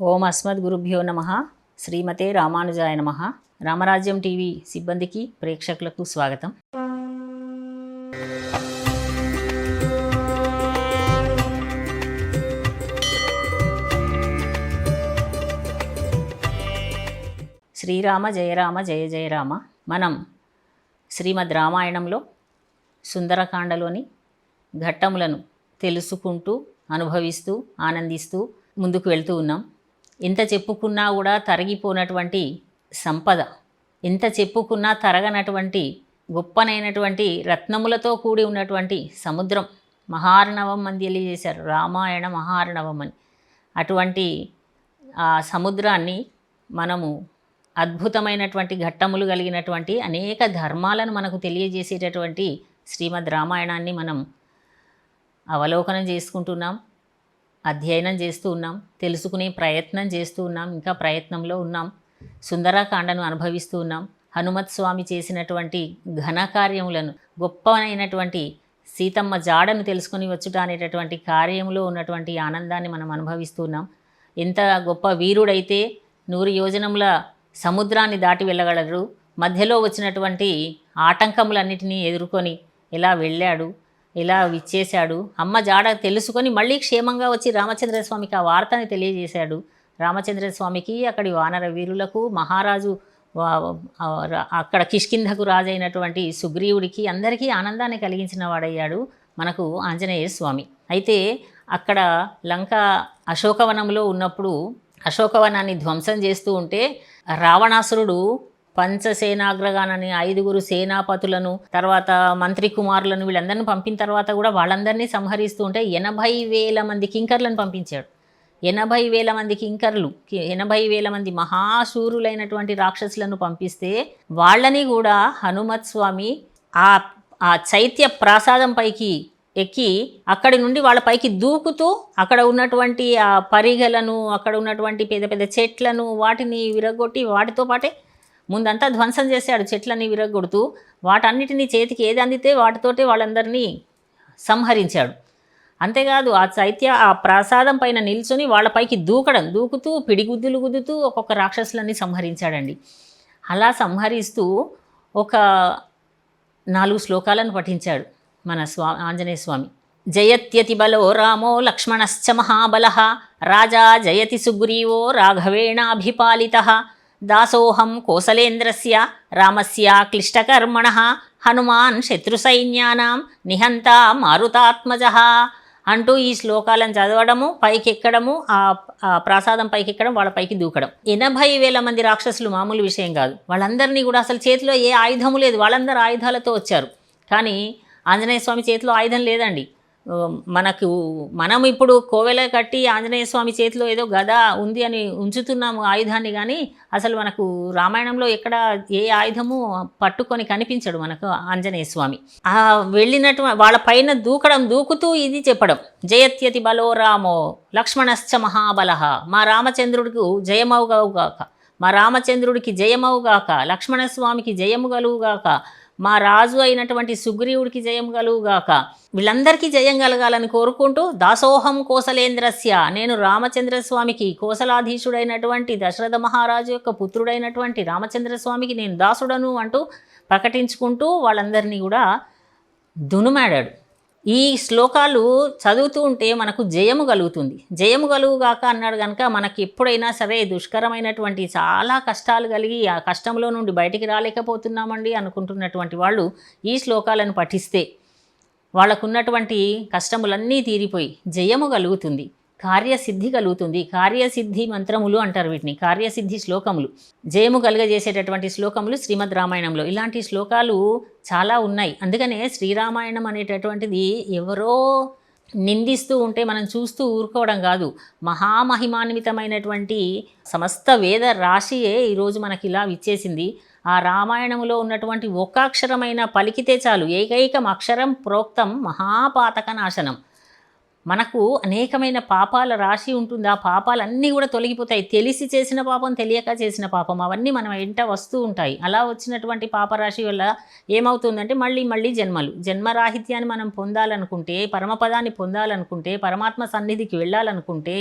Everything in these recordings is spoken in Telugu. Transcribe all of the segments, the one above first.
ఓం అస్మద్ గురుభ్యో నమ. శ్రీమతే రామానుజాయ నమ. రామరాజ్యం టీవీ సిబ్బందికి ప్రేక్షకులకు స్వాగతం. శ్రీరామ జయరామ జయ జయరామ మనం శ్రీమద్ రామాయణంలో సుందరకాండలోని ఘట్టములను తెలుసుకుంటూ అనుభవిస్తూ ఆనందిస్తూ ముందుకు వెళ్తూ ఉన్నాం. ఎంత చెప్పుకున్నా కూడా తరిగిపోనటువంటి సంపద ఎంత చెప్పుకున్నా తరగనటువంటి గొప్పనైనటువంటి రత్నములతో కూడి ఉన్నటువంటి సముద్రం మహార్ణవం అని తెలియజేశారు. రామాయణ మహార్ణవం అని. అటువంటి ఆ సముద్రాన్ని మనము అద్భుతమైనటువంటి ఘట్టములు కలిగినటువంటి అనేక ధర్మాలను మనకు తెలియజేసేటటువంటి శ్రీమద్ రామాయణాన్ని మనం అవలోకనం చేసుకుంటున్నాం. అధ్యయనం చేస్తూ ఉన్నాం తెలుసుకునే ప్రయత్నం చేస్తూ ఉన్నాం ఇంకా ప్రయత్నంలో ఉన్నాం సుందరకాండను అనుభవిస్తూ ఉన్నాం. హనుమత్ స్వామి చేసినటువంటి ఘనకార్యములను గొప్పనైనటువంటి సీతమ్మ జాడను తెలుసుకుని వచ్చుట అనేటటువంటి కార్యంలో ఉన్నటువంటి ఆనందాన్ని మనం అనుభవిస్తున్నాం ఎంత గొప్ప వీరుడైతే నూరు యోజనముల సముద్రాన్ని దాటి వెళ్ళగలరు మధ్యలో వచ్చినటువంటి ఆటంకములన్నిటినీ ఎదుర్కొని ఎలా వెళ్ళాడు. ఇలా ఇచ్చేశాడు అమ్మ జాడ తెలుసుకొని మళ్ళీ క్షేమంగా వచ్చి రామచంద్ర స్వామికి ఆ వార్తని తెలియజేశాడు. రామచంద్ర స్వామికి అక్కడి వానర వీరులకు మహారాజు అక్కడ కిష్కింధకు రాజైనటువంటి సుగ్రీవుడికి అందరికీ ఆనందాన్ని కలిగించిన వాడయ్యాడు మనకు ఆంజనేయ స్వామి అయితే అక్కడ లంక అశోకవనంలో ఉన్నప్పుడు అశోకవనాన్ని ధ్వంసం చేస్తూ ఉంటే రావణాసురుడు పంచసేనాగ్రగానని ఐదుగురు సేనాపతులను తర్వాత మంత్రి కుమారులను వీళ్ళందరిని పంపిన తర్వాత కూడా వాళ్ళందరినీ సంహరిస్తూ ఉంటే ఎనభై వేల మంది కింకర్లను పంపించాడు. ఎనభై వేల మంది కింకర్లు ఎనభై వేల మంది మహాశూరులైనటువంటి రాక్షసులను పంపిస్తే వాళ్ళని కూడా హనుమత్ స్వామి ఆ ఆ చైత్య ప్రాసాదం పైకి ఎక్కి అక్కడి నుండి వాళ్ళ పైకి దూకుతూ అక్కడ ఉన్నటువంటి ఆ పరిగలను అక్కడ ఉన్నటువంటి పెద్ద పెద్ద చెట్లను వాటిని విరగొట్టి వాటితో పాటే ముందంతా ధ్వంసం చేశాడు చెట్లని విరగొడుతూ వాటన్నిటినీ చేతికి ఏది అందితే వాటితోటే వాళ్ళందరినీ సంహరించాడు. అంతేకాదు ఆ చైత్య ఆ ప్రసాదం పైన నిల్చొని వాళ్ళపైకి దూకడం దూకుతూ పిడిగుద్దులు గుద్దుతూ ఒక్కొక్క రాక్షసులన్నీ సంహరించాడండి. అలా సంహరిస్తూ ఒక నాలుగు శ్లోకాలను పఠించాడు మన స్వా ఆంజనేయ స్వామి. జయత్యతి బలో రామో లక్ష్మణశ్చ మహాబల రాజా జయతి సుగ్రీవో రాఘవేణాభిపాలిత దాసోహం కోసలేంద్రస్య రామస్య క్లిష్టకర్మణ హనుమాన్ శత్రుసైన్యానాం నిహంత మారుతాత్మజ. అంటూ ఈ శ్లోకాలను చదవడము పైకెక్కడము ఆ ప్రసాదం పైకెక్కడం వాళ్ళ పైకి దూకడం. ఎనభై వేల మంది రాక్షసులు మామూలు విషయం కాదు. వాళ్ళందరినీ కూడా అసలు చేతిలో ఏ ఆయుధము లేదు. వాళ్ళందరూ ఆయుధాలతో వచ్చారు. కానీ ఆంజనేయ స్వామి చేతిలో ఆయుధం లేదండి. మనకు మనం ఇప్పుడు కోవెల కట్టి ఆంజనేయ స్వామి చేతిలో ఏదో గద ఉంది అని ఉంచుతున్నాము ఆయుధాన్ని కానీ అసలు మనకు రామాయణంలో ఎక్కడ ఏ ఆయుధము పట్టుకొని కనిపించడు మనకు ఆంజనేయ స్వామి. ఆ వెళ్ళినట్టు వాళ్ళ పైన దూకడం దూకుతూ ఇది చెప్పడం జయత్యతి బలో రామో లక్ష్మణశ్చ మహాబల మా రామచంద్రుడికి జయమవుగాక మా రామచంద్రుడికి జయమవుగాక లక్ష్మణస్వామికి జయము కలుగుగాక మా రాజు అయినటువంటి సుగ్రీవుడికి జయం కలుగుగాక. వీళ్ళందరికీ జయం కలగాలని కోరుకుంటూ దాసోహం కోసలేంద్రస్య నేను రామచంద్ర స్వామికి కోసలాధీశుడైనటువంటి దశరథ మహారాజు యొక్క పుత్రుడైనటువంటి రామచంద్ర స్వామికి నేను దాసుడను అంటూ ప్రకటించుకుంటూ వాళ్ళందరినీ కూడా దునుమాడాడు. ఈ శ్లోకాలు చదువుతూ ఉంటే మనకు జయము కలుగుతుంది. జయము కలుగుగాక అన్నాడు కనుక మనకి ఎప్పుడైనా సరే దుష్కరమైనటువంటి చాలా కష్టాలు కలిగి ఆ కష్టంలో నుండి బయటికి రాలేకపోతున్నామండి అనుకుంటున్నటువంటి వాళ్ళు ఈ శ్లోకాలను పఠిస్తే వాళ్ళకున్నటువంటి కష్టములన్నీ తీరిపోయి జయము కలుగుతుంది. కార్యసిద్ధి కలుగుతుంది. కార్యసిద్ధి మంత్రములు అంటారు వీటిని. కార్యసిద్ధి శ్లోకములు. జయము కలుగజేసేటటువంటి శ్లోకములు శ్రీమద్ రామాయణంలో. ఇలాంటి శ్లోకాలు చాలా ఉన్నాయి. అందుకనే శ్రీరామాయణం అనేటటువంటిది ఎవరో నిందిస్తూ ఉంటే మనం చూస్తూ ఊరుకోవడం కాదు. మహామహిమాన్వితమైనటువంటి సమస్త వేద రాశియే ఈరోజు మనకి ఇలా విచ్చేసింది. ఆ రామాయణంలో ఉన్నటువంటి ఒక్క అక్షరమైన పలికితే చాలు. ఏకైకం అక్షరం ప్రోక్తం మహాపాతక నాశనం మనకు అనేకమైన పాపాల రాశి ఉంటుంది. ఆ పాపాలన్నీ కూడా తొలగిపోతాయి. తెలిసి చేసిన పాపం తెలియక చేసిన పాపం అవన్నీ మనం వెంట వస్తూ ఉంటాయి. అలా వచ్చినటువంటి పాపరాశి వల్ల ఏమవుతుందంటే మళ్ళీ మళ్ళీ జన్మలు. జన్మరాహిత్యాన్ని మనం పొందాలనుకుంటే పరమపదాన్ని పొందాలనుకుంటే పరమాత్మ సన్నిధికి వెళ్ళాలనుకుంటే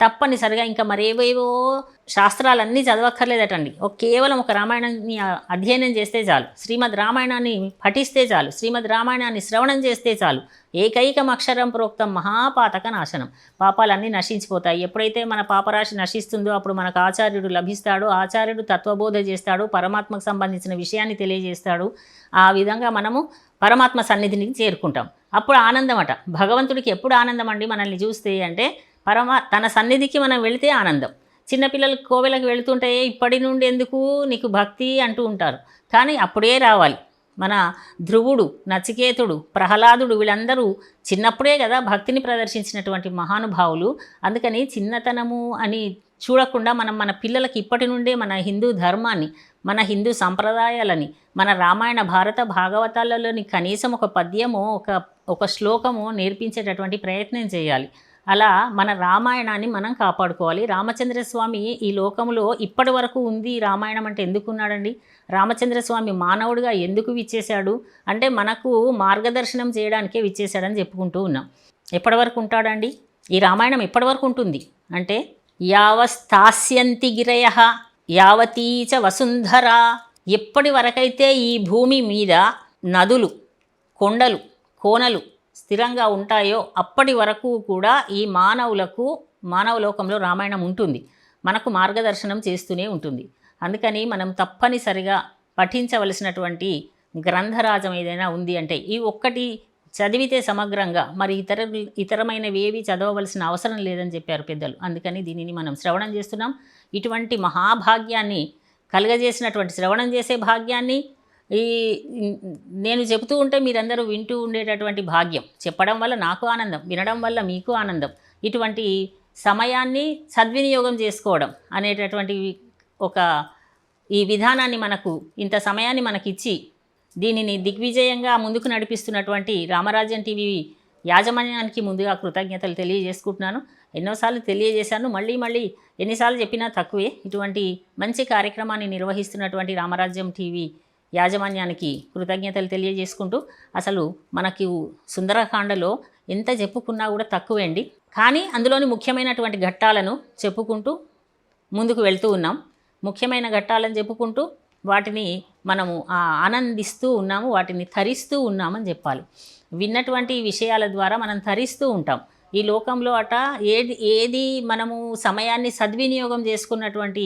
తప్పనిసరిగా ఇంకా మరేవేవో శాస్త్రాలన్నీ చదవక్కర్లేదటండి. ఒక కేవలం ఒక రామాయణాన్ని అధ్యయనం చేస్తే చాలు. శ్రీమద్ రామాయణాన్ని పఠిస్తే చాలు. శ్రీమద్ రామాయణాన్ని శ్రవణం చేస్తే చాలు. ఏకైకం అక్షరం ప్రోక్తం మహాపాతక నాశనం. పాపాలన్నీ నశించిపోతాయి. ఎప్పుడైతే మన పాపరాశి నశిస్తుందో అప్పుడు మనకు ఆచార్యుడు లభిస్తాడు. ఆచార్యుడు తత్వబోధ చేస్తాడు. పరమాత్మకు సంబంధించిన విషయాన్ని తెలియజేస్తాడు. ఆ విధంగా మనము పరమాత్మ సన్నిధిని చేరుకుంటాం. అప్పుడు ఆనందం అట భగవంతుడికి ఎప్పుడు ఆనందం అండి మనల్ని చూస్తే అంటే పరమా తన సన్నిధికి మనం వెళితే ఆనందం. చిన్నపిల్లలు కోవెలకు వెళుతుంటే ఇప్పటి నుండి ఎందుకు నీకు భక్తి అంటూ ఉంటారు. కానీ అప్పుడే రావాలి. మన ధ్రువుడు నచికేతుడు ప్రహ్లాదుడు వీళ్ళందరూ చిన్నప్పుడే కదా భక్తిని ప్రదర్శించినటువంటి మహానుభావులు. అందుకని చిన్నతనము అని చూడకుండా మనం మన పిల్లలకి ఇప్పటి నుండే మన హిందూ ధర్మాన్ని మన హిందూ సంప్రదాయాలని మన రామాయణ భారత భాగవతాలలోని కనీసం ఒక పద్యము ఒక ఒక శ్లోకము నేర్పించేటటువంటి ప్రయత్నం చేయాలి. అలా మన రామాయణాన్ని మనం కాపాడుకోవాలి. రామచంద్ర స్వామి ఈ లోకంలో ఇప్పటి వరకు ఉంది రామాయణం అంటే ఎందుకున్నాడండి? రామచంద్ర స్వామి మానవుడిగా ఎందుకు విచ్చేశాడు? అంటే మనకు మార్గదర్శనం చేయడానికే విచ్చేశాడని చెప్పుకుంటూ ఉన్నాం. ఎప్పటి వరకు ఉంటాడండి? ఈ రామాయణం ఎప్పటి వరకు ఉంటుంది? అంటే యావస్థాస్యంతి గిరయ యావతీచ వసుంధర. ఎప్పటి వరకైతే ఈ భూమి మీద నదులు కొండలు కోనలు స్థిరంగా ఉంటాయో అప్పటి వరకు కూడా ఈ మానవులకు మానవ లోకంలో రామాయణం ఉంటుంది. మనకు మార్గదర్శనం చేస్తూనే ఉంటుంది. అందుకని మనం తప్పనిసరిగా పఠించవలసినటువంటి గ్రంథరాజం ఏదైనా ఉంది అంటే ఈ ఒక్కటి చదివితే సమగ్రంగా మరి ఇతర ఇతరమైనవి ఏవి చదవవలసిన అవసరం లేదని చెప్పారు పెద్దలు. అందుకని దీనిని మనం శ్రవణం చేస్తున్నాం. ఇటువంటి మహాభాగ్యాన్ని కలుగజేసినటువంటి శ్రవణం చేసే భాగ్యాన్ని ఈ నేను చెబుతూ ఉంటే మీరందరూ వింటూ ఉండేటటువంటి భాగ్యం. చెప్పడం వల్ల నాకు ఆనందం వినడం వల్ల మీకు ఆనందం. ఇటువంటి సమయాన్ని సద్వినియోగం చేసుకోవడం అనేటటువంటి ఒక ఈ విధానాన్ని మనకు ఇంత సమయాన్ని మనకిచ్చి దీనిని దిగ్విజయంగా ముందుకు నడిపిస్తున్నటువంటి రామరాజ్యం టీవీ యాజమాన్యానికి ముందుగా కృతజ్ఞతలు తెలియజేసుకుంటున్నాను. ఎన్నోసార్లు తెలియజేశాను. మళ్ళీ మళ్ళీ ఎన్నిసార్లు చెప్పినా తక్కువే. ఇటువంటి మంచి కార్యక్రమాన్ని నిర్వహిస్తున్నటువంటి రామరాజ్యం టీవీ యాజమాన్యానికి కృతజ్ఞతలు తెలియజేసుకుంటూ అసలు మనకి సుందరకాండలో ఎంత చెప్పుకున్నా కూడా తక్కువే అండి కానీ అందులోని ముఖ్యమైనటువంటి ఘట్టాలను చెప్పుకుంటూ ముందుకు వెళ్తూ ఉన్నాం. ముఖ్యమైన ఘట్టాలను చెప్పుకుంటూ వాటిని మనము ఆనందిస్తూ ఉన్నాము వాటిని తరిస్తూ ఉన్నామని చెప్పాలి. విన్నటువంటి విషయాల ద్వారా మనం తరిస్తూ ఉంటాం. ఈ లోకంలో అట ఏది ఏది మనము సమయాన్ని సద్వినియోగం చేసుకున్నటువంటి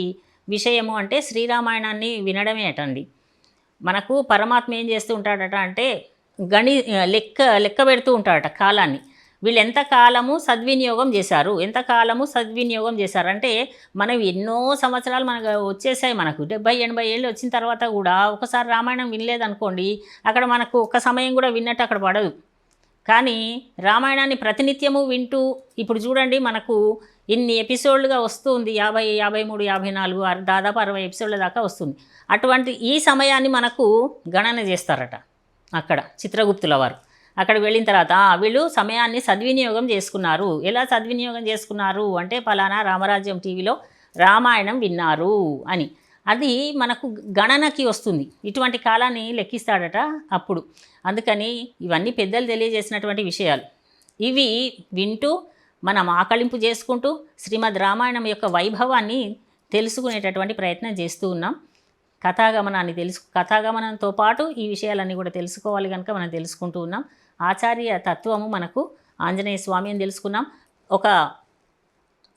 విషయము అంటే శ్రీరామాయణాన్ని వినడమే అటండి. మనకు పరమాత్మ ఏం చేస్తూ ఉంటాడట అంటే గణి లెక్క లెక్క పెడుతూ ఉంటాడట కాలాన్ని. వీళ్ళు ఎంత కాలము సద్వినియోగం చేశారు? ఎంత కాలము సద్వినియోగం చేశారు? అంటే మనం ఎన్నో సంవత్సరాలు మనకు వచ్చేసాయి మనకు. డెబ్బై ఎనభై ఏళ్ళు వచ్చిన తర్వాత కూడా ఒకసారి రామాయణం వినలేదనుకోండి అక్కడ మనకు ఒక్క సమయం కూడా విన్నట్టు అక్కడ పడదు. కానీ రామాయణాన్ని ప్రతినిత్యము వింటూ ఇప్పుడు చూడండి మనకు ఇన్ని ఎపిసోడ్లుగా వస్తుంది యాభై యాభై మూడు యాభై నాలుగు అర- దాదాపు అరవై ఎపిసోడ్ల దాకా వస్తుంది. అటువంటి ఈ సమయాన్ని మనకు గణన చేస్తారట అక్కడ చిత్రగుప్తుల వారు. అక్కడ వెళ్ళిన తర్వాత వీళ్ళు సమయాన్ని సద్వినియోగం చేసుకున్నారు. ఎలా సద్వినియోగం చేసుకున్నారు? అంటే ఫలానా రామరాజ్యం టీవీలో రామాయణం విన్నారు అని. అది మనకు గణనకి వస్తుంది. ఇటువంటి కాలాన్ని లెక్కిస్తాడట అప్పుడు. అందుకని ఇవన్నీ పెద్దలు తెలియజేసినటువంటి విషయాలు. ఇవి వింటూ మనం ఆకలింపు చేసుకుంటూ శ్రీమద్ రామాయణం యొక్క వైభవాన్ని తెలుసుకునేటటువంటి ప్రయత్నం చేస్తూ ఉన్నాం. కథాగమనాన్ని తెలుసు కథాగమనంతో పాటు ఈ విషయాలన్నీ కూడా తెలుసుకోవాలి కనుక మనం తెలుసుకుంటూ ఉన్నాం. ఆచార్య తత్వము మనకు ఆంజనేయ స్వామి అని తెలుసుకున్నాం. ఒక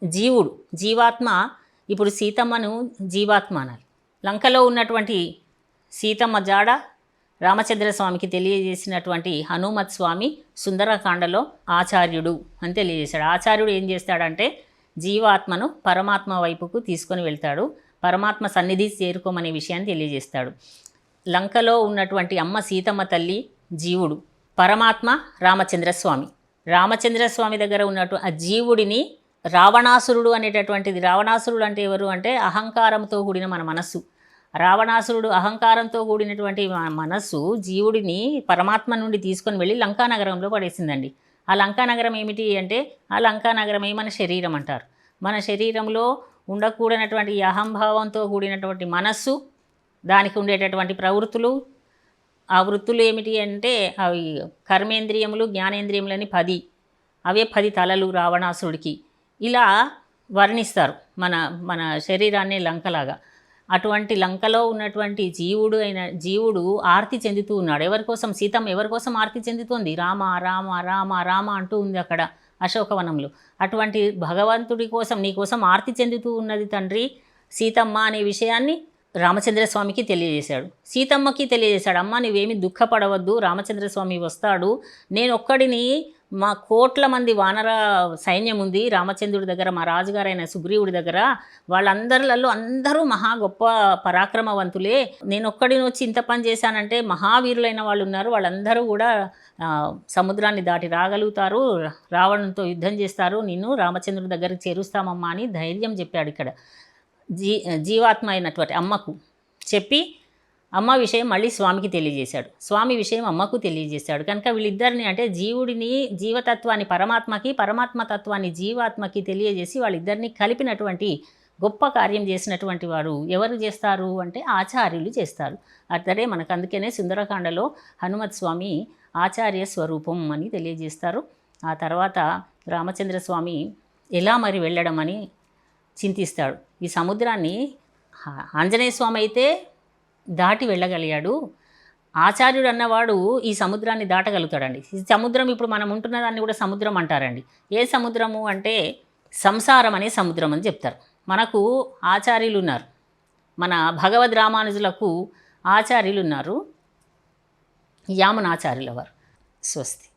జీవుడు జీవాత్మ ఇప్పుడు సీతమ్మను జీవాత్మ అనాలి. లంకలో ఉన్నటువంటి సీతమ్మ జాడ రామచంద్ర స్వామికి తెలియజేసినటువంటి హనుమత్ స్వామి సుందరకాండలో ఆచార్యుడు అని తెలియజేశాడు. ఆచార్యుడు ఏం చేస్తాడంటే జీవాత్మను పరమాత్మ వైపుకు తీసుకొని వెళ్తాడు. పరమాత్మ సన్నిధి చేరుకోమనే విషయాన్ని తెలియజేస్తాడు. లంకలో ఉన్నటువంటి అమ్మ సీతమ్మ తల్లి జీవుడు పరమాత్మ రామచంద్రస్వామి. రామచంద్రస్వామి దగ్గర ఉన్నట్టు ఆ జీవుడిని రావణాసురుడు అనేటటువంటిది. రావణాసురుడు అంటే ఎవరు అంటే అహంకారంతో కూడిన మన మనస్సు. రావణాసురుడు అహంకారంతో కూడినటువంటి మనస్సు జీవుడిని పరమాత్మ నుండి తీసుకొని వెళ్ళి లంకా నగరంలో పడేసిందండి. ఆ లంకా నగరం ఏమిటి అంటే ఆ లంకా నగరమే మన శరీరం అంటారు. మన శరీరంలో ఉండకూడనటువంటి అహంభావంతో కూడినటువంటి మనస్సు దానికి ఉండేటటువంటి ప్రవృత్తులు ఆ వృత్తులు ఏమిటి అంటే అవి కర్మేంద్రియములు జ్ఞానేంద్రియములని పది అవే పది తలలు రావణాసురుడికి. ఇలా వర్ణిస్తారు మన మన శరీరాన్ని లంకలాగా. అటువంటి లంకలో ఉన్నటువంటి జీవుడు అయిన జీవుడు ఆర్తి చెందుతూ ఉన్నాడు. ఎవరి కోసం? సీతమ్మ ఎవరి కోసం ఆర్తి చెందుతోంది? రామ రామ రామ రామ అంటూ ఉంది అక్కడ అశోకవనంలో. అటువంటి భగవంతుడి కోసం నీ కోసం ఆర్తి చెందుతూ ఉన్నది తండ్రి సీతమ్మ అనే విషయాన్ని రామచంద్రస్వామికి తెలియజేశాడు. సీతమ్మకి తెలియజేశాడు అమ్మ నువ్వేమి దుఃఖపడవద్దు రామచంద్రస్వామి వస్తాడు. నేను ఒక్కడిని మా కోట్ల మంది వానర సైన్యం ఉంది. రామచంద్రుడి దగ్గర మా రాజుగారైన సుగ్రీవుడి దగ్గర. వాళ్ళందరిలో అందరూ మహా గొప్ప పరాక్రమవంతులే. నేను ఒక్కడిని వచ్చి ఇంత పని చేశానంటే మహావీరులైన వాళ్ళు ఉన్నారు వాళ్ళందరూ కూడా సముద్రాన్ని దాటి రాగలుగుతారు. రావణంతో యుద్ధం చేస్తారు. నిన్ను రామచంద్రుడి దగ్గరికి చేరుస్తామమ్మా అని ధైర్యం చెప్పాడు ఇక్కడ. జీ జీవాత్మ అయినటువంటి అమ్మకు చెప్పి అమ్మ విషయం మళ్ళీ స్వామికి తెలియజేశాడు. స్వామి విషయం అమ్మకు తెలియజేశాడు. కనుక వీళ్ళిద్దరిని అంటే జీవుడిని జీవతత్వాన్ని పరమాత్మకి పరమాత్మ తత్వాన్ని జీవాత్మకి తెలియజేసి వాళ్ళిద్దరిని కలిపినటువంటి గొప్ప కార్యం చేసినటువంటి వారు ఎవరు చేస్తారు అంటే ఆచార్యులు చేస్తారు. అతడే మనకు అందుకనే సుందరకాండలో హనుమత్ స్వామి ఆచార్య స్వరూపం అని తెలియజేస్తారు. ఆ తర్వాత రామచంద్ర స్వామి ఎలా మరి వెళ్ళడం అని చింతిస్తాడు. ఈ సముద్రాన్ని ఆంజనేయ స్వామి అయితే దాటి వెళ్ళగలిగాడు. ఆచార్యుడు అన్నవాడు ఈ సముద్రాన్ని దాటగలుగుతాడండి. ఈ సముద్రం ఇప్పుడు మనం ఉంటున్న దాన్ని కూడా సముద్రం అంటారండి. ఏ సముద్రము అంటే సంసారం అనే సముద్రం అని చెప్తారు. మనకు ఆచార్యులు ఉన్నారు. మన భగవద్ రామానుజులకు ఆచార్యులు ఉన్నారు. యామనాచార్యుల వారు స్వస్తి.